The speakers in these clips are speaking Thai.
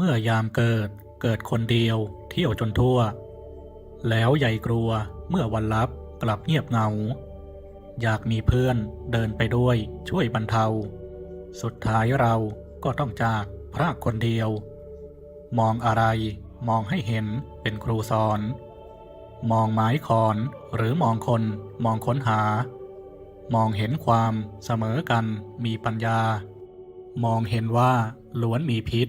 เมื่อยามเกิดเกิดคนเดียวเที่ยวจนทั่ว แล้วใหญ่กลัวเมื่อวันลับกลับเงียบเงา อยากมีเพื่อนเดินไปด้วยช่วยบรรเทา สุดท้ายเราก็ต้องจากพรากคนเดียว มองอะไรมองให้เห็นเป็นครูสอน มองไม้ขอนหรือมองคนมองค้นหา มองเห็นความเสมอกันมีปัญญา มองเห็นว่าล้วนมีพิษ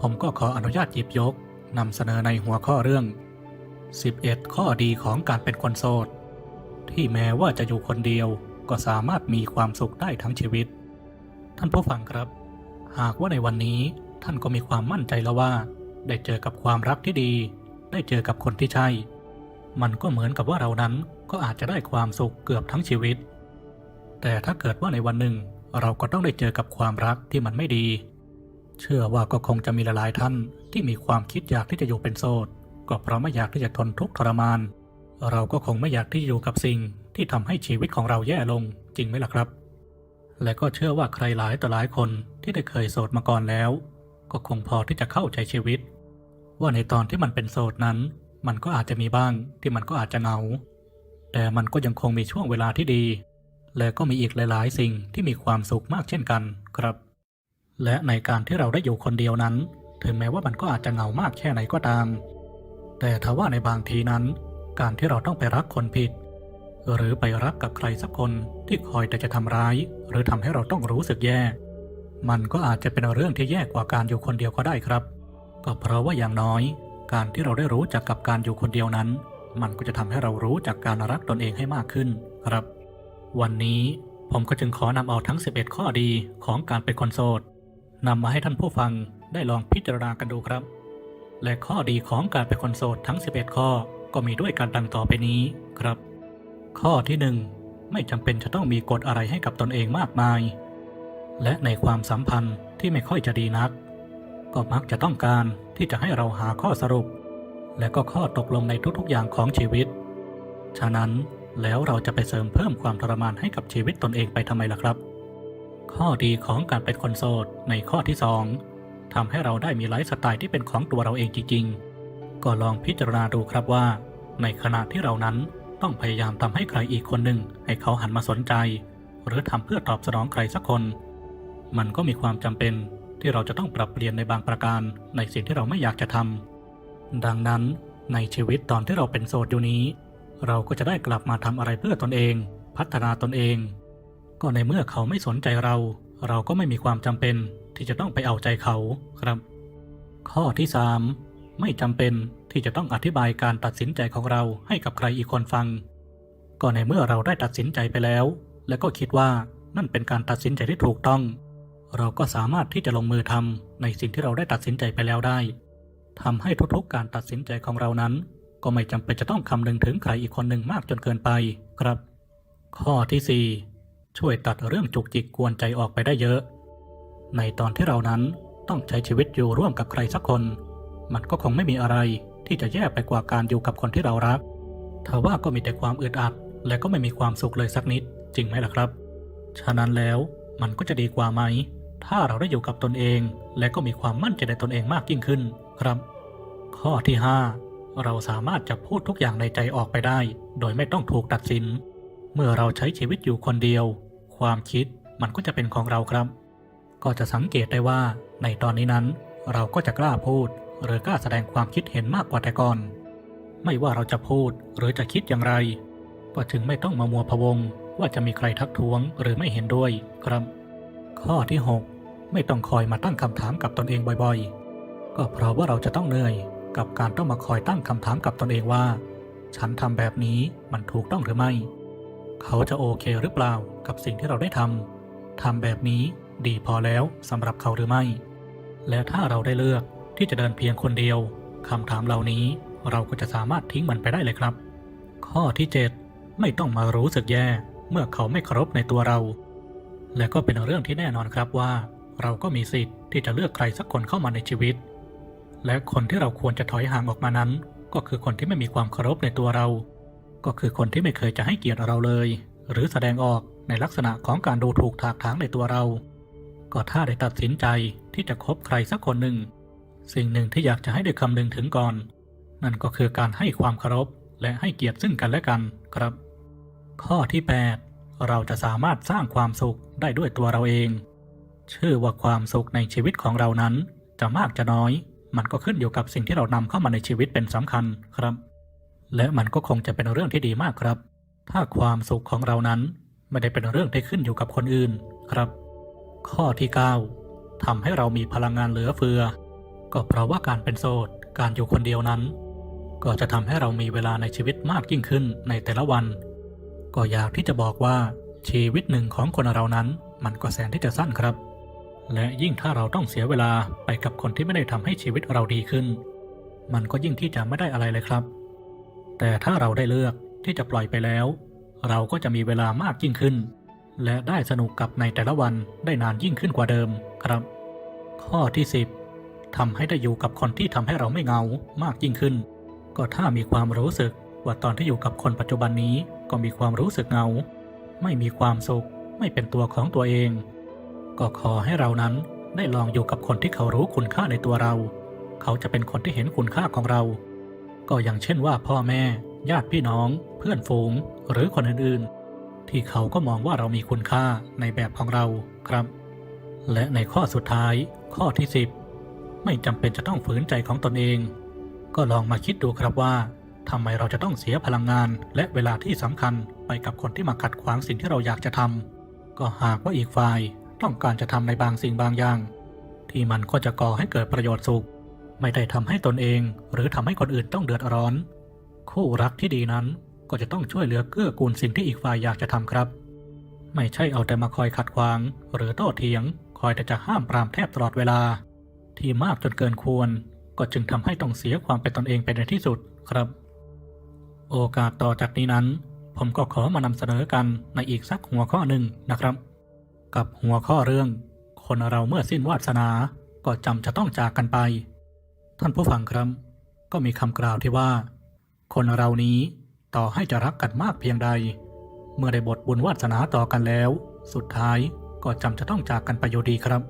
ผมก็ขออนุญาตหยิบยกนำเสนอในหัวข้อเรื่อง 11 ข้อดีของการเป็นคนโสด ที่แม้ว่าจะอยู่คนเดียวก็สามารถมีความสุขได้ทั้งชีวิต ท่านผู้ฟังครับ หากว่าในวันนี้ท่านก็มีความมั่นใจแล้วว่า ได้เจอกับความรักที่ดี ได้เจอกับคนที่ใช่ มันก็เหมือนกับว่าเรานั้นก็อาจจะได้ความสุขเกือบทั้งชีวิต แต่ถ้าเกิดว่าในวันหนึ่งเราก็ต้องได้เจอกับความรักที่มันไม่ดี เชื่อว่าก็คงจะมีหลายๆท่านที่มีความคิดอยากที่จะอยู่เป็นโสด ก็เพราะไม่อยากที่จะทนทุกข์ทรมาน เราก็คงไม่อยากที่จะอยู่กับสิ่งที่ทำให้ชีวิตของเราแย่ลงจริงไหมล่ะครับ และก็เชื่อว่าใครหลายต่อหลายคนที่ได้เคยโสดมาก่อนแล้ว ก็คงพอที่จะเข้าใจชีวิต ว่าในตอนที่มันเป็นโสดนั้น มันก็อาจจะมีบ้างที่มันก็อาจจะเหงา แต่มันก็ยังคงมีช่วงเวลาที่ดี และก็มีอีกหลาย ๆ สิ่งที่มีความสุขมากเช่นกันครับ และในการที่เราได้อยู่คนเดียวนั้น ถึงแม้ว่ามันก็อาจจะเหงามากแค่ไหนก็ตาม แต่ถ้าว่าในบางทีนั้น การที่เราต้องไปรักคนผิด หรือไปรักกับใครสักคนที่คอยแต่จะทำร้าย หรือทำให้เราต้องรู้สึกแย่ มันก็อาจจะเป็นเรื่องที่แย่กว่าการอยู่คนเดียวก็ได้ครับ ก็เพราะว่าอย่างน้อย การที่เราได้รู้จักกับการอยู่คนเดียวนั้น มันก็จะทำให้เรารู้จักการรักตนเองให้มากขึ้นครับ วันนี้ผมก็จึงขอนำเอาทั้ง 11 ข้อดีของการเป็นคนโสด นำมาให้ท่านผู้ฟังได้ลองพิจารณากันดูครับ และข้อดีของการเป็นคนโสดทั้ง 11 ข้อก็มีด้วยการดังต่อไปนี้ครับ ข้อที่ 1 ไม่จำเป็นจะต้องมีกฎอะไรให้กับตนเองมากมาย และในความสัมพันธ์ที่ไม่ค่อยจะดีนัก ก็มักจะต้องการที่จะให้เราหาข้อสรุป และก็ข้อตกลงในทุกๆอย่างของชีวิต ฉะนั้นแล้วเราจะไปเสริมเพิ่มความทรมานให้กับชีวิตตนเองไปทำไมล่ะครับ ข้อดีของการเป็นคนโสดในข้อที่ 2ทำให้เราได้มีไลฟ์สไตล์ที่เป็นของตัวเราเองจริง ๆ ก็ลองพิจารณาดูครับว่า ในขณะที่เรานั้นต้องพยายามทำให้ใครอีกคนหนึ่งให้เขาหันมาสนใจ หรือทำเพื่อตอบสนองใครสักคน มันก็มีความจำเป็นที่เราจะต้องปรับเปลี่ยนในบางประการในสิ่งที่เราไม่อยากจะทำดังนั้นในชีวิตตอนที่เราเป็นโสดอยู่นี้ เราก็จะได้กลับมาทำอะไรเพื่อตนเอง พัฒนาตนเอง ก็ในเมื่อเขาไม่สนใจเรา เราก็ไม่มีความจำเป็นที่จะต้องไปเอาใจเขาครับ ข้อที่ 3 ไม่จำเป็นที่จะต้องอธิบายการตัดสินใจของเราให้กับใครอีกคนฟัง ก็ในเมื่อเราได้ตัดสินใจไปแล้ว และก็คิดว่านั่นเป็นการตัดสินใจที่ถูกต้อง เราก็สามารถที่จะลงมือทำในสิ่งที่เราได้ตัดสินใจไปแล้วได้ทำให้ทุกๆการตัดสินใจของเรานั้น ก็ไม่จำเป็นจะต้องคำนึงถึงใครอีกคนหนึ่งมากจนเกินไปครับ ข้อที่ 4 ช่วยตัดเรื่องจุกจิกกวนใจออกไปได้เยอะ ในตอนที่เรานั้นต้องใช้ชีวิตอยู่ร่วมกับใครสักคน มันก็คงไม่มีอะไรที่จะแย่ไปกว่าการอยู่กับคนที่เรารักทว่าก็มีแต่ความอึดอัด และก็ไม่มีความสุขเลยสักนิด จริงไหมล่ะครับ ฉะนั้นแล้วมันก็จะดีกว่าไหม ถ้าเราได้อยู่กับตนเอง และก็มีความมั่นใจในตนเองมากยิ่งขึ้นครับ ข้อที่ 5 เราสามารถจะพูดทุกอย่างในใจออกไปได้ โดยไม่ต้องถูกตัดสิน เมื่อเราใช้ชีวิตอยู่คนเดียว ความคิดมันก็จะเป็นของเราครับ ก็จะสังเกตได้ว่าในตอนนี้นั้น เราก็จะกล้าพูด หรือกล้าแสดงความคิดเห็นมากกว่าแต่ก่อน ไม่ว่าเราจะพูดหรือจะคิดอย่างไร ก็จึงไม่ต้องมามัวพะวง ว่าจะมีใครทักท้วงหรือไม่เห็นด้วยครับ ข้อที่ 6 ไม่ต้องคอยมาตั้งคำถามกับตนเองบ่อยๆ ก็เพราะว่าเราจะต้องเหนื่อย กับการต้องมาคอยตั้งคำถามกับตนเองว่า ฉันทำแบบนี้มันถูกต้องหรือไม่ เขาจะโอเคหรือเปล่ากับสิ่งที่เราได้ทำทำแบบนี้ดีพอแล้วสำหรับเขาหรือไม่ และถ้าเราได้เลือกที่จะเดินเพียงคนเดียวคำถามเหล่านี้เราก็จะสามารถทิ้งมันไปได้เลยครับ ข้อที่ 7 ไม่ต้องมารู้สึกแย่ เมื่อเขาไม่เคารพในตัวเรา และก็เป็นเรื่องที่แน่นอนครับว่า เราก็มีสิทธิ์ที่จะเลือกใครสักคนเข้ามาในชีวิต และคนที่เราควรจะถอยห่างออกมานั้น ก็คือคนที่ไม่มีความเคารพในตัวเรา ก็คือคนที่ไม่เคยจะให้เกียรติเราเลย หรือแสดงออกในลักษณะของการดูถูกถากถางในตัวเรา ก็ถ้าได้ตัดสินใจที่จะคบใครสักคนหนึ่ง สิ่งหนึ่งที่อยากจะให้ได้คำนึงถึงก่อน นั่นก็คือการให้ความเคารพและให้เกียรติซึ่งกันและกันครับ ข้อที่ 8 เราจะสามารถสร้างความสุขได้ด้วยตัวเราเอง ชื่อว่าความสุขในชีวิตของเรานั้น จะมากจะน้อย มันก็ขึ้นอยู่กับสิ่งที่เรานำเข้ามาในชีวิตเป็นสำคัญครับ และมันก็คงจะเป็นเรื่องที่ดีมากครับ ถ้าความสุขของเรานั้นไม่ได้เป็นเรื่องที่ขึ้นอยู่กับคนอื่นครับ ข้อที่ 9ทำให้เรามีพลังงานเหลือเฟือ ก็เพราะว่าการเป็นโสดการอยู่คนเดียวนั้น ก็จะทำให้เรามีเวลาในชีวิตมากยิ่งขึ้นในแต่ละวัน ก็อยากที่จะบอกว่าชีวิตหนึ่งของคนเรานั้น มันก็แสนที่จะสั้นครับ และยิ่งถ้าเราต้องเสียเวลาไปกับคนที่ไม่ได้ทำให้ชีวิตเราดีขึ้น มันก็ยิ่งที่จะไม่ได้อะไรเลยครับ แต่ถ้าเราได้เลือกที่จะปล่อยไปแล้ว เราก็จะมีเวลามากยิ่งขึ้น และได้สนุกกับในแต่ละวันได้นานยิ่งขึ้นกว่าเดิมครับ ข้อที่ 10ทำให้ได้อยู่กับคนที่ทำให้เราไม่เงามากยิ่งขึ้น ก็ถ้ามีความรู้สึกว่าตอนที่อยู่กับคนปัจจุบันนี้ก็มีความรู้สึกเงา ไม่มีความสุข ไม่เป็นตัวของตัวเอง ก็ขอให้เรานั้นได้ลองอยู่กับคนที่เขารู้คุณค่าในตัวเรา เขาจะเป็นคนที่เห็นคุณค่าของเรา ก็อย่างเช่นว่าพ่อแม่ ญาติพี่น้อง เพื่อนฝูง หรือคนอื่นๆ ที่เขาก็มองว่าเรามีคุณค่าในแบบของเราครับ และในข้อสุดท้าย ข้อที่ 10 ไม่จำเป็นจะต้องฝืนใจของตนเอง ก็ลองมาคิดดูครับว่าทำไมเราจะต้องเสียพลังงาน และเวลาที่สำคัญไปกับคนที่มาขัดขวางสิ่งที่เราอยากจะทำก็หากว่าอีกฝ่ายต้องการจะทำในบางสิ่งบางอย่าง ที่มันก็จะก่อให้เกิดประโยชน์สุข ไม่ได้ทำให้ตนเองหรือทำให้คนอื่นต้องเดือดร้อน คู่รักที่ดีนั้นก็จะต้องช่วยเหลือเกื้อกูลสิ่งที่อีกฝ่ายอยากจะทำครับ ไม่ใช่เอาแต่มาคอยขัดขวาง หรือโต้เถียง คอยแต่จะห้ามปรามแทบตลอดเวลา ที่มากจนเกินควร ก็จึงทำให้ต้องเสียความเป็นตนเองไปในที่สุดครับ โอกาสต่อจากนี้นั้น ผมก็ขอมานำเสนอกันในอีกสักหัวข้อหนึ่งนะครับ กับหัวข้อเรื่อง คนเราเมื่อสิ้นวาสนาก็จำจะต้องจากกันไป ท่านผู้ฟังครับ ก็มีคำกล่าวที่ว่า คนเรานี้ต่อให้จะรักกันมากเพียงใด เมื่อได้บทบุญวาสนาต่อกันแล้ว สุดท้ายก็จำจะต้องจากกันไปอยู่ดีครับ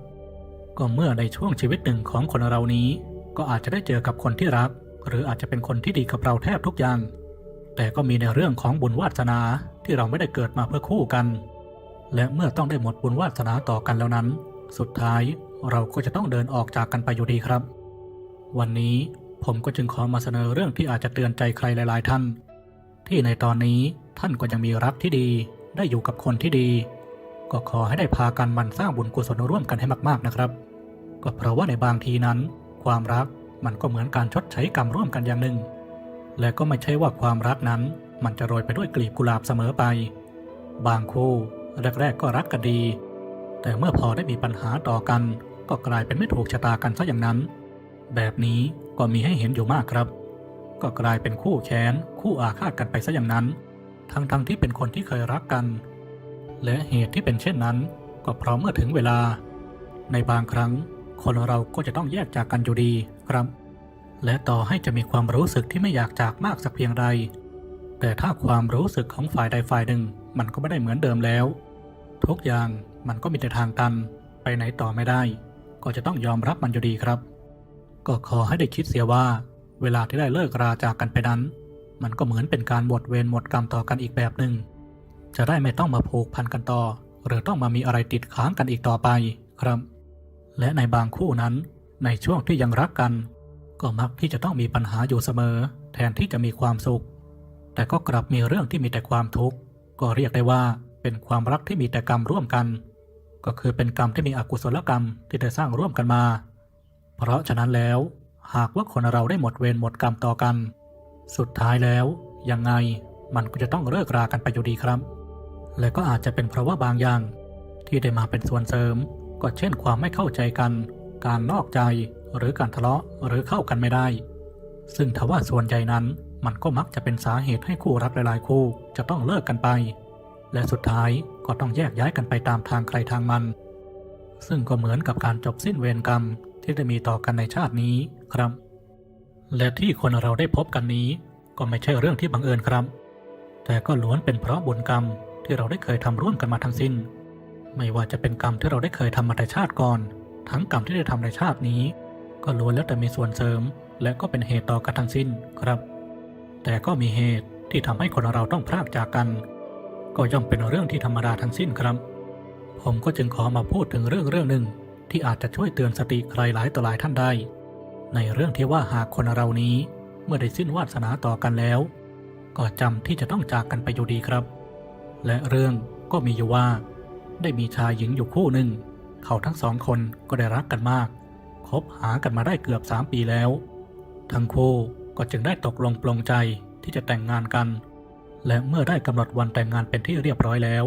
ก็เมื่อในช่วงชีวิตหนึ่งของคนเรานี้ ก็อาจจะได้เจอกับคนที่รัก หรืออาจจะเป็นคนที่ดีกับเราแทบทุกอย่าง แต่ก็มีในเรื่องของบุญวาสนาที่เราไม่ได้เกิดมาเพื่อคู่กัน และเมื่อต้องได้หมดบุญวาสนาต่อกันแล้วนั้น สุดท้ายเราก็จะต้องเดินออกจากกันไปอยู่ดีครับ วันนี้ผมก็จึงขอมาเสนอเรื่องที่อาจจะเตือนใจใครหลายๆท่าน ที่ในตอนนี้ท่านก็ยังมีรักที่ดี ได้อยู่กับคนที่ดี ก็ขอให้ได้พากันมันสร้างบุญกุศลร่วมกันให้มากๆนะครับ ก็เพราะว่าในบางทีนั้น ความรักมันก็เหมือนการชดใช้กรรมร่วมกันอย่างหนึ่ง และก็ไม่ใช่ว่าความรักนั้น มันจะโรยไปด้วยกลีบกุหลาบเสมอไป บางคู่แรกๆก็รักกันดี แต่เมื่อพอได้มีปัญหาต่อกัน ก็กลายเป็นไม่ถูกชะตากันซะอย่างนั้น แบบนี้ก็มีให้เห็นอยู่มากครับ ก็กลายเป็นคู่แค้น คู่อาฆาตกันไปซะอย่างนั้น ทั้งๆทที่เป็นคนที่เคยรักกัน และเหตุที่เป็นเช่นนั้น ก็เพราะเมื่อถึงเวลา ในบางครั้ง คนเราก็จะต้องแยกจากกันอยู่ดีครับ และต่อให้จะมีความรู้สึกที่ไม่อยากจากมากสักเพียงใด แต่ถ้าความรู้สึกของฝ่ายใดฝ่ายหนึ่ง มันก็ไม่ได้เหมือนเดิมแล้ว ทุกอย่างมันก็มีแต่ทางตันไปไหนต่อไม่ได้ ก็จะต้องยอมรับมันอยู่ดีครับ ก็ขอให้ได้คิดเสียว่า เวลาที่ได้เลิกราจากกันไปนั้น มันก็เหมือนเป็นการหมดเวรหมดกรรมต่อกันอีกแบบหนึ่ง จะได้ไม่ต้องมาผูกพันกันต่อ หรือต้องมามีอะไรติดค้างกันอีกต่อไปครับ และในบางคู่นั้น ในช่วงที่ยังรักกัน ก็มักที่จะต้องมีปัญหาอยู่เสมอ แทนที่จะมีความสุข แต่ก็กลับมีเรื่องที่มีแต่ความทุกข์ก็เรียกได้ว่าเป็นความรักที่มีแต่กรรมร่วมกัน ก็คือเป็นกรรมที่มีอกุศลกรรมที่ได้สร้างร่วมกันมา เพราะฉะนั้นแล้ว หากว่าคนเราได้หมดเวรหมดกรรมต่อกัน สุดท้ายแล้ว ยังไงมันก็จะต้องเลิกรากันไปอยู่ดีครับ และก็อาจจะเป็นเพราะว่าบางอย่าง ที่ได้มาเป็นส่วนเสริม ก็เช่นความไม่เข้าใจกัน การนอกใจหรือการทะเลาะหรือเข้ากันไม่ได้ ซึ่งทว่าส่วนใหญ่นั้นมันก็มักจะเป็นสาเหตุให้คู่รักหลายๆ คู่จะต้องเลิกกันไป และสุดท้ายก็ต้องแยกย้ายกันไปตามทางใครทางมัน ซึ่งก็เหมือนกับการจบสิ้นเวรกรรม ที่ได้มีต่อกันในชาตินี้ครับ และที่คนเราได้พบกันนี้ ก็ไม่ใช่เรื่องที่บังเอิญครับ แต่ก็ล้วนเป็นเพราะบุญกรรมที่เราได้เคยทำร่วมกันมาทั้งสิ้น ไม่ว่าจะเป็นกรรมที่เราได้เคยทำมาแต่ชาติก่อน ทั้งกรรมที่ได้ทำในชาตินี้ ก็ล้วนแล้วแต่มีส่วนเสริม และก็เป็นเหตุต่อกันทั้งสิ้นครับ แต่ก็มีเหตุที่ทำให้คนเราต้องพรากจากกัน ก็ย่อมเป็นเรื่องที่ธรรมดาทั้งสิ้นครับ ผมก็จึงขอมาพูดถึงเรื่องเรื่องหนึ่ง ที่อาจจะช่วยเตือนสติใครหลายต่อหลายท่านได้ ในเรื่องที่ว่าหากคนเรานี้เมื่อได้สิ้นวาสนาต่อกันแล้ว ก็จำที่จะต้องจากกันไปอยู่ดีครับ และเรื่องก็มีอยู่ว่า ได้มีชายหญิงอยู่คู่หนึ่ง เขาทั้งสองคนก็ได้รักกันมาก คบหากันมาได้เกือบสามปีแล้ว ทั้งคู่ก็จึงได้ตกลงปลงใจที่จะแต่งงานกัน และเมื่อได้กำหนดวันแต่งงานเป็นที่เรียบร้อยแล้ว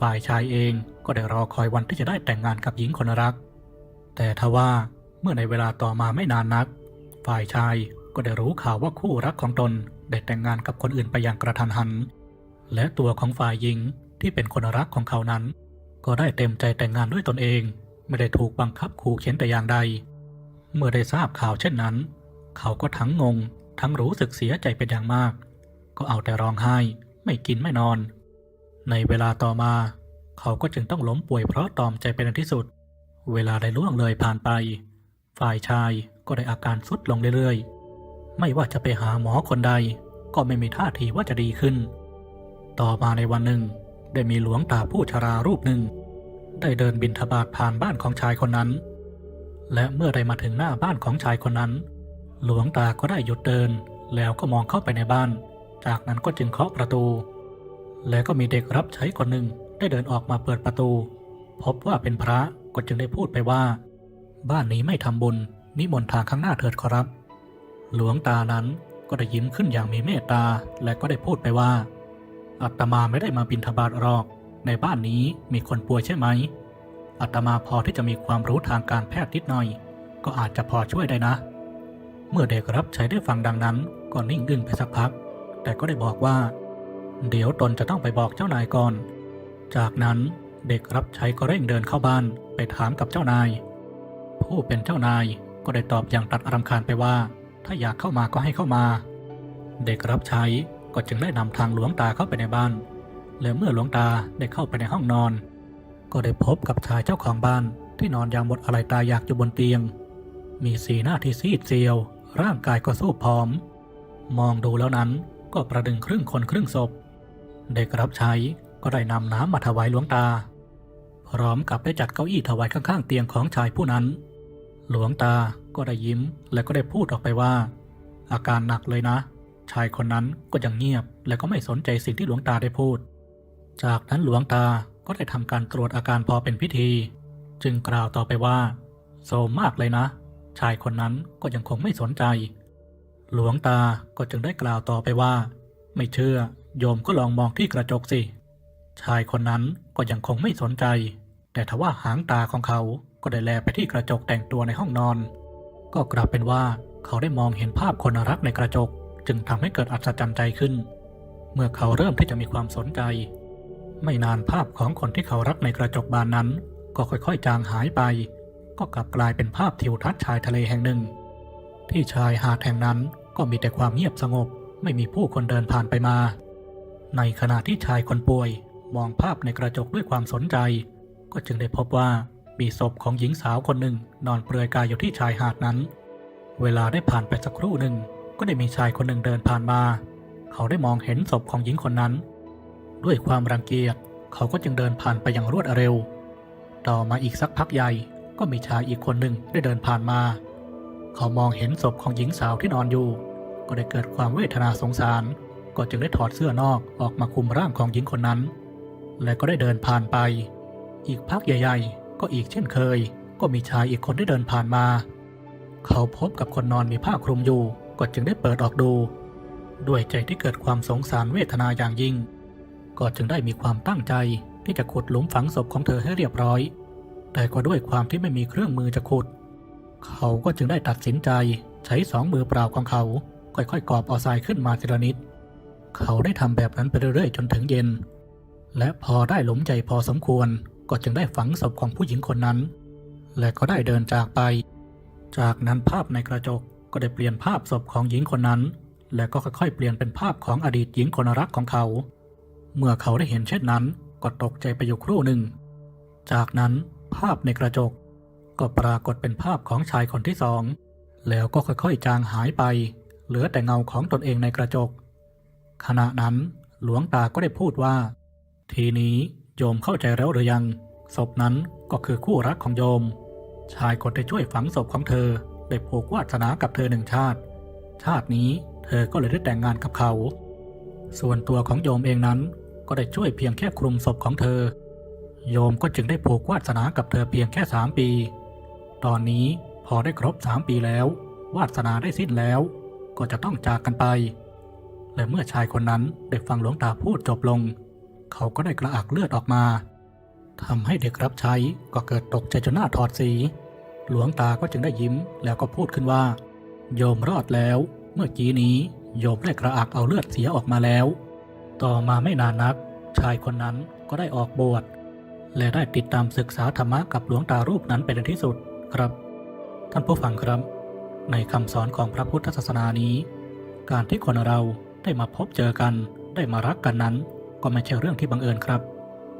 ฝ่ายชายเองก็ได้รอคอยวันที่จะได้แต่งงานกับหญิงคนรัก แต่ทว่าเมื่อในเวลาต่อมาไม่นานนัก ฝ่ายชายก็ได้รู้ข่าวว่าคู่รักของตนได้แต่งงานกับคนอื่นไปอย่างกระทันหัน และตัวของฝ่ายหญิงที่เป็นคนรักของเขานั้น ก็ได้เต็มใจแต่งงานด้วยตนเอง ไม่ได้ถูกบังคับขู่เข็นแต่อย่างใด เมื่อได้ทราบข่าวเช่นนั้น เขาก็ทั้งงง ทั้งรู้สึกเสียใจเป็นอย่างมาก ก็เอาแต่ร้องไห้ไม่กินไม่นอน ในเวลาต่อมา เขาก็จึงต้องล้มป่วยเพราะตอมใจเป็นอันที่สุด เวลาได้ล่วงเลยผ่านไป ฝ่ายชายก็ได้อาการทรุดลงเรื่อยๆ ไม่ว่าจะไปหาหมอคนใด ก็ไม่มีท่าทีว่าจะดีขึ้น ต่อมาในวันหนึ่ง ได้มีหลวงตาผู้ชรารูปหนึ่ง ได้เดินบินทบาทผ่านบ้านของชายคนนั้น และเมื่อได้มาถึงหน้าบ้านของชายคนนั้น หลวงตาก็ได้หยุดเดิน แล้วก็มองเข้าไปในบ้าน จากนั้นก็จึงเคาะประตู แล้วก็มีเด็กรับใช้คนหนึ่งได้เดินออกมาเปิดประตู พบว่าเป็นพระ ก็จึงได้พูดไปว่า บ้านนี้ไม่ทำบุญ นิมนต์ทางข้างหน้าเถิดขอรับ หลวงตานั้นก็ได้ยิ้มขึ้นอย่างมีเมตตา และก็ได้พูดไปว่าอาตมาไม่ได้มาบินทบาทหรอก ในบ้านนี้มีคนป่วยใช่ไหมอาตมาพอที่จะมีความรู้ทางการแพทย์นิดหน่อย ก็อาจจะพอช่วยได้นะ เมื่อเด็กรับใช้ได้ฟังดังนั้น ก็นิ่งอึ้งไปสักพัก แต่ก็ได้บอกว่า เดี๋ยวตนจะต้องไปบอกเจ้านายก่อน จากนั้นเด็กรับใช้ก็เร่งเดินเข้าบ้าน ไปถามกับเจ้านาย ผู้เป็นเจ้านายก็ได้ตอบอย่างตัดอารำคาญไปว่า ถ้าอยากเข้ามาก็ให้เข้ามา เด็กรับใช้ก็จึงได้นำทางหลวงตาเข้าไปในบ้าน และเมื่อหลวงตาได้เข้าไปในห้องนอน ก็ได้พบกับชายเจ้าของบ้านที่นอนอย่างหมดอะไรตายอยากอยู่บนเตียง มีสีหน้าที่ซีดเซียว ร่างกายก็สู้ผอม มองดูแล้วนั้นก็ประดึงครึ่งคนครึ่งศพ เด็กรับใช้ก็ได้นำน้ำมาถวายหลวงตา พร้อมกับได้จัดเก้าอี้ถวายข้างๆเตียงของชายผู้นั้น หลวงตาก็ได้ยิ้มและก็ได้พูดออกไปว่า อาการหนักเลยนะ ชายคนนั้นก็ยังเงียบ และก็ไม่สนใจสิ่งที่หลวงตาได้พูด จากนั้นหลวงตาก็ได้ทำการตรวจอาการพอเป็นพิธี จึงกล่าวต่อไปว่าโซมมากเลยนะ ชายคนนั้นก็ยังคงไม่สนใจ หลวงตาก็จึงได้กล่าวต่อไปว่า ไม่เชื่อโยมก็ลองมองที่กระจกสิ ชายคนนั้นก็ยังคงไม่สนใจ แต่ทว่าหางตาของเขาก็ได้แลไปที่กระจกแต่งตัวในห้องนอน ก็กลับเป็นว่าเขาได้มองเห็นภาพคนรักในกระจก จึงทำให้เกิดอัศจรรย์ใจขึ้น เมื่อเขาเริ่มที่จะมีความสนใจ ไม่นานภาพของคนที่เขารักในกระจกบานนั้น ก็ค่อยๆ จางหายไป ก็กลับกลายเป็นภาพทิวทัศน์ชายทะเลแห่งหนึ่ง ที่ชายหาดแห่งนั้นก็มีแต่ความเงียบสงบ ไม่มีผู้คนเดินผ่านไปมา ในขณะที่ชายคนป่วย มองภาพในกระจกด้วยความสนใจ ก็จึงได้พบว่ามีศพของหญิงสาวคนหนึ่งนอนเปลือยกายอยู่ที่ชายหาดนั้น เวลาได้ผ่านไปสักครู่หนึ่ง ก็ได้มีชายคนหนึ่งเดินผ่านมา เขาได้มองเห็นศพของหญิงคนนั้น ด้วยความรังเกียจเขาก็จึงเดินผ่านไปอย่างรวดเร็ว ต่อมาอีกสักพักใหญ่ก็มีชายอีกคนหนึ่งได้เดินผ่านมา เขามองเห็นศพของหญิงสาวที่นอนอยู่ ก็ได้เกิดความเวทนาสงสาร ก็จึงได้ถอดเสื้อนอกออกมาคุมร่างของหญิงคนนั้น และก็ได้เดินผ่านไป อีกพักใหญ่ ๆ ก็อีกเช่นเคย ก็มีชายอีกคนได้เดินผ่านมา เขาพบกับคนนอนมีผ้าคลุมอยู่ ก็จึงได้เปิดออกดู ด้วยใจที่เกิดความสงสารเวทนาอย่างยิ่ง ก็จึงได้มีความตั้งใจที่จะขุดหลุมฝังศพของเธอให้เรียบร้อย แต่ก็ด้วยความที่ไม่มีเครื่องมือจะขุด เขาก็จึงได้ตัดสินใจใช้สองมือเปล่าของเขา ค่อยๆกอบเอาทรายขึ้นมาทีละนิด เขาได้ทำแบบนั้นไปเรื่อยๆจนถึงเย็น และพอได้หลมใจพอสมควรก็จึงได้ฝังศพของผู้หญิงคนนั้น และก็ได้เดินจากไป จากนั้นภาพในกระจกก็ได้เปลี่ยนภาพศพของหญิงคนนั้น และก็ค่อยๆเปลี่ยนเป็นภาพของอดีตหญิงคนรักของเขา เมื่อเขาได้เห็นเช่นนั้นก็ตกใจไปอยู่ครู่หนึ่ง จากนั้นภาพในกระจก ก็ปรากฏเป็นภาพของชายคนที่สอง แล้วก็ค่อยๆจางหายไป เหลือแต่เงาของตนเองในกระจก ขณะนั้นหลวงตาก็ได้พูดว่า ทีนี้โยมเข้าใจแล้วหรือยัง ศพนั้นก็คือคู่รักของโยม ชายคนที่ช่วยฝังศพของเธอ ได้ผูกวาสนากับเธอหนึ่งชาติ ชาตินี้เธอก็เลยได้แต่งงานกับเขา ส่วนตัวของโยมเองนั้นก็ได้ช่วยเพียงแค่คลุมศพของเธอ โยมก็จึงได้ผูกวาสนากับเธอเพียงแค่สามปี ตอนนี้พอได้ครบสามปีแล้ว วาสนาได้สิ้นแล้ว ก็จะต้องจากกันไป และเมื่อชายคนนั้นได้ฟังหลวงตาพูดจบลง เขาก็ได้กระอักเลือดออกมาทำให้เด็กรับใช้ก็เกิดตกใจจนหน้าถอดสี หลวงตาก็จึงได้ยิ้มแล้วก็พูดขึ้นว่า โยมรอดแล้ว เมื่อกี้นี้โยมได้กระอักเอาเลือดเสียออกมาแล้ว ต่อมาไม่นานนัก ชายคนนั้นก็ได้ออกบวชและได้ติดตามศึกษาธรรมะกับหลวงตารูปนั้นเป็นอันที่สุดครับ ท่านผู้ฟังครับ ในคำสอนของพระพุทธศาสนานี้ การที่คนเราได้มาพบเจอกันได้มารักกันนั้น ก็ไม่ใช่เรื่องที่บังเอิญครับ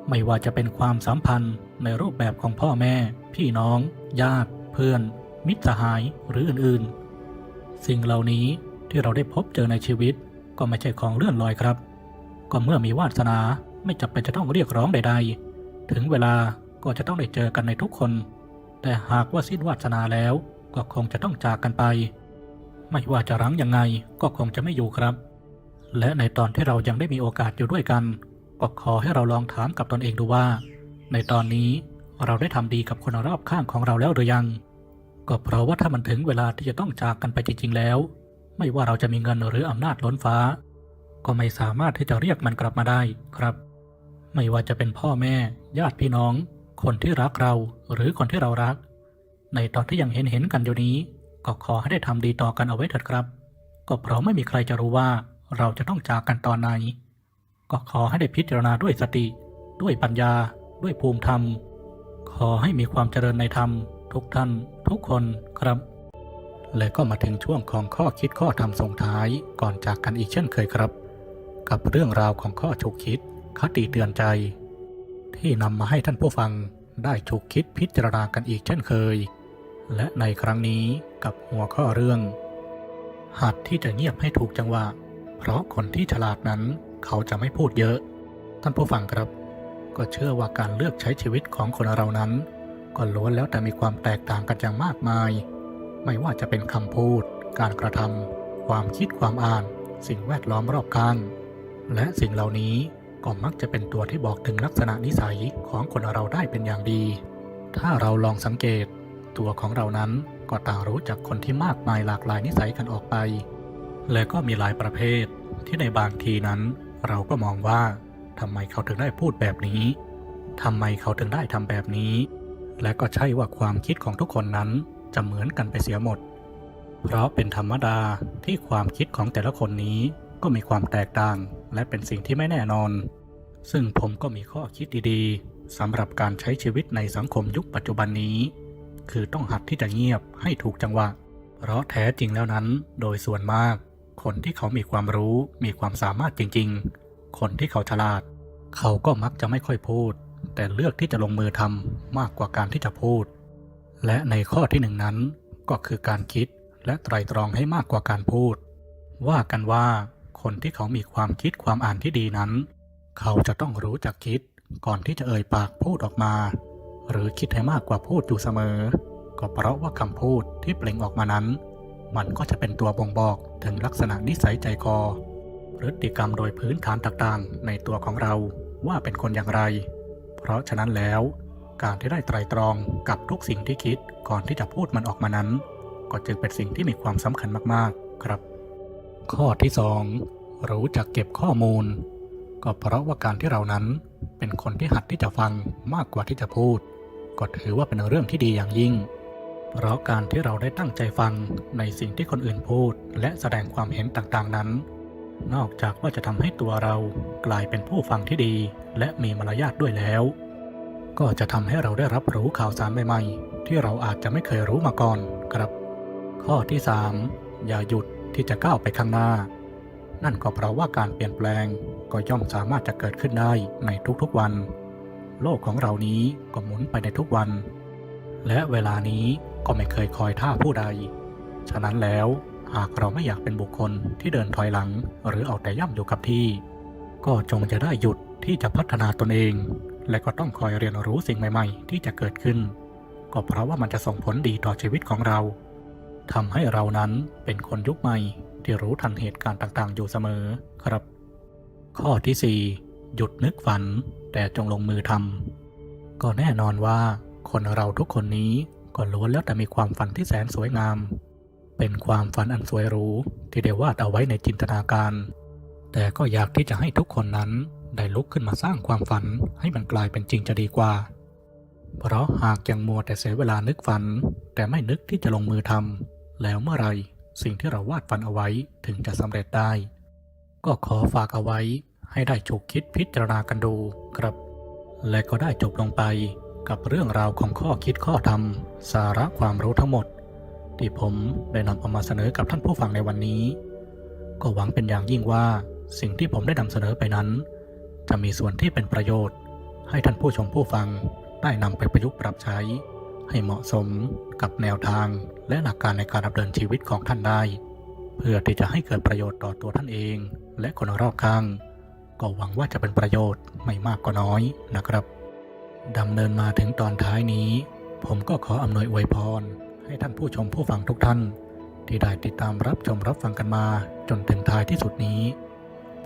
ไม่ว่าจะเป็นความสัมพันธ์ในรูปแบบของพ่อแม่ พี่น้อง ญาติ เพื่อน มิตรสหายหรืออื่นๆ สิ่งเหล่านี้ที่เราได้พบเจอในชีวิต ก็ไม่ใช่ของเลื่อนลอยครับ ก็เมื่อมีวาสนาไม่จำเป็นจะต้องเรียกร้องใด ๆ ถึงเวลาก็จะต้องได้เจอกันในทุกคน แต่หากว่าสิ้นวาสนาแล้วก็คงจะต้องจากกันไป ไม่ว่าจะรั้งยังไงก็คงจะไม่อยู่ครับ และในตอนที่เรายังได้มีโอกาสอยู่ด้วยกัน ก็ขอให้เราลองถามกับตนเองดูว่า ในตอนนี้เราได้ทำดีกับคนรอบข้างของเราแล้วหรือยัง ก็เพราะว่าถ้ามันถึงเวลาที่จะต้องจากกันไปจริงๆแล้ว ไม่ว่าเราจะมีเงินหรืออำนาจล้นฟ้า ก็ไม่สามารถที่จะเรียกมันกลับมาได้ครับ ไม่ว่าจะเป็นพ่อแม่ ญาติพี่น้อง คนที่รักเราหรือคนที่เรารัก ในตอนที่ยังเห็นเห็นกันอยู่นี้ ก็ขอให้ได้ทำดีต่อกันเอาไว้เถิดครับ ก็เพราะไม่มีใครจะรู้ว่า เราจะต้องจากกันตอนไหน ก็ขอให้ได้พิจารณาด้วยสติ ด้วยปัญญา ด้วยภูมิธรรม ขอให้มีความเจริญในธรรม ทุกท่าน ทุกคนครับ และก็มาถึงช่วงของข้อคิดข้อธรรมส่งท้ายก่อนจากกันอีกเช่นเคยครับ กับเรื่องราวของข้อฉุกคิด คติเตือนใจ ที่นำมาให้ท่านผู้ฟังได้ฉุกคิดพิจารณากันอีกเช่นเคย และในครั้งนี้กับหัวข้อเรื่อง หัดที่จะเงียบให้ถูกจังหวะ เพราะคนที่ฉลาดนั้นเขาจะไม่พูดเยอะ ท่านผู้ฟังครับ ก็เชื่อว่าการเลือกใช้ชีวิตของคนเรานั้น ก็ล้วนแล้วแต่มีความแตกต่างกันอย่างมากมาย ไม่ว่าจะเป็นคำพูด การกระทำความคิดความอ่าน สิ่งแวดล้อมรอบข้าง และสิ่งเหล่านี้ก็มักจะเป็นตัวที่บอกถึงลักษณะนิสัยของคนเราได้เป็นอย่างดี ถ้าเราลองสังเกต ตัวของเรานั้นก็ต่างรู้จักคนที่มากมายหลากหลายนิสัยกันออกไป และก็มีหลายประเภทที่ในบางทีนั้น เราก็มองว่าทำไมเขาถึงได้พูดแบบนี้ทำไมเขาถึงได้ทำแบบนี้ และก็ใช่ว่าความคิดของทุกคนนั้นจะเหมือนกันไปเสียหมด เพราะเป็นธรรมดาที่ความคิดของแต่ละคนนี้ก็มีความแตกต่าง และเป็นสิ่งที่ไม่แน่นอน ซึ่งผมก็มีข้อคิดดีๆสำหรับการใช้ชีวิตในสังคมยุคปัจจุบันนี้ คือต้องหัดที่จะเงียบให้ถูกจังหวะ เพราะแท้จริงแล้วนั้นโดยส่วนมาก คนที่เขามีความรู้มีความสามารถจริงๆ คนที่เขาฉลาด เขาก็มักจะไม่ค่อยพูด แต่เลือกที่จะลงมือทำมากกว่าการที่จะพูด และในข้อที่หนึ่งนั้น ก็คือการคิดและไตรตรองให้มากกว่าการพูด ว่ากันว่าคนที่เขามีความคิดความอ่านที่ดีนั้น เขาจะต้องรู้จักคิดก่อนที่จะเอ่ยปากพูดออกมา หรือคิดให้มากกว่าพูดอยู่เสมอ ก็เพราะว่าคำพูดที่เปล่งออกมานั้น มันก็จะเป็นตัวบ่งบอกถึงลักษณะนิสัยใจคอ พฤติกรรมโดยพื้นฐานต่างๆ ในตัวของเราว่าเป็นคนอย่างไร เพราะฉะนั้นแล้ว การที่ได้ไตรตรองกับทุกสิ่งที่คิดก่อนที่จะพูดมันออกมานั้น ก็จึงเป็นสิ่งที่มีความสำคัญมากๆครับ ข้อที่สองรู้จักเก็บข้อมูล ก็เพราะว่าการที่เรานั้นเป็นคนที่หัดที่จะฟังมากกว่าที่จะพูด ก็ถือว่าเป็นเรื่องที่ดีอย่างยิ่ง เพราะการที่เราได้ตั้งใจฟังในสิ่งที่คนอื่นพูด และแสดงความเห็นต่างๆนั้น นอกจากว่าจะทำให้ตัวเรากลายเป็นผู้ฟังที่ดี และมีมารยาทด้วยแล้ว ก็จะทำให้เราได้รับรู้ข่าวสารใหม่ๆ ที่เราอาจจะไม่เคยรู้มาก่อนครับ ข้อที่ 3 อย่าหยุดที่จะก้าวไปข้างหน้า นั่นก็เพราะว่าการเปลี่ยนแปลงก็ย่อมสามารถจะเกิดขึ้นได้ในทุกๆวัน โลกของเรานี้ก็หมุนไปในทุกวัน และเวลานี้ก็ไม่เคยคอยท่าผู้ใด ฉะนั้นแล้วหากเราไม่อยากเป็นบุคคลที่เดินถอยหลัง หรือเอาแต่ย่ำอยู่กับที่ ก็จงจะได้หยุดที่จะพัฒนาตนเอง และก็ต้องคอยเรียนรู้สิ่งใหม่ ๆ ที่จะเกิดขึ้น ก็เพราะว่ามันจะส่งผลดีต่อชีวิตของเราทำให้เรานั้นเป็นคนยุคใหม่ที่รู้ทันเหตุการณ์ต่างๆ อยู่เสมอครับ ข้อที่ 4 หยุดนึกฝันแต่จงลงมือทำก็แน่นอนว่า คนเราทุกคนนี้ก็ล้วนแล้วแต่มีความฝันที่แสนสวยงาม เป็นความฝันอันสวยหรูที่ได้วาดเอาไว้ในจินตนาการ แต่ก็อยากที่จะให้ทุกคนนั้นได้ลุกขึ้นมาสร้างความฝันให้มันกลายเป็นจริงจะดีกว่า เพราะหากยังมัวแต่เสียเวลานึกฝัน แต่ไม่นึกที่จะลงมือทำแล้วเมื่อไรสิ่งที่เราวาดฝันเอาไว้ถึงจะสำเร็จได้ ก็ขอฝากเอาไว้ให้ได้ฉุกคิดพิจารณากันดูครับ และก็ได้จบลงไป กับเรื่องราวของข้อคิดข้อธรรม สาระความรู้ทั้งหมด ที่ผมได้นำเอามาเสนอกับท่านผู้ฟังในวันนี้ ก็หวังเป็นอย่างยิ่งว่าสิ่งที่ผมได้นำเสนอไปนั้น จะมีส่วนที่เป็นประโยชน์ ให้ท่านผู้ชมผู้ฟังได้นำไปประยุกต์ปรับใช้ ให้เหมาะสมกับแนวทางและหลักการในการดำเนินชีวิตของท่านได้ เพื่อที่จะให้เกิดประโยชน์ต่อตัวท่านเอง และคนรอบข้าง ก็หวังว่าจะเป็นประโยชน์ไม่มากก็น้อยนะครับ ดำเนินมาถึงตอนท้ายนี้ ผมก็ขออำนวยอวยพร ให้ท่านผู้ชมผู้ฟังทุกท่าน ที่ได้ติดตามรับชมรับฟังกันมาจนถึงท้ายที่สุดนี้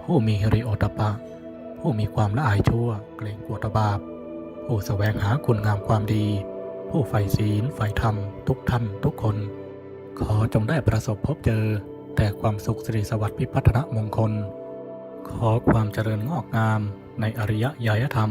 ผู้มีฮิริโอตปะ ผู้มีความละอายชั่ว เกรงกลัวตบาป ผู้แสวงหาคุณงามความดี ผู้ใฝ่ศีลใฝ่ธรรม ทุกท่านทุกคน ขอจงได้ประสบพบเจอ แต่ความสุขสิริสวัสดิ์พิพัฒนมงคล ขอความเจริญงอกงามในอริยญาณธรรม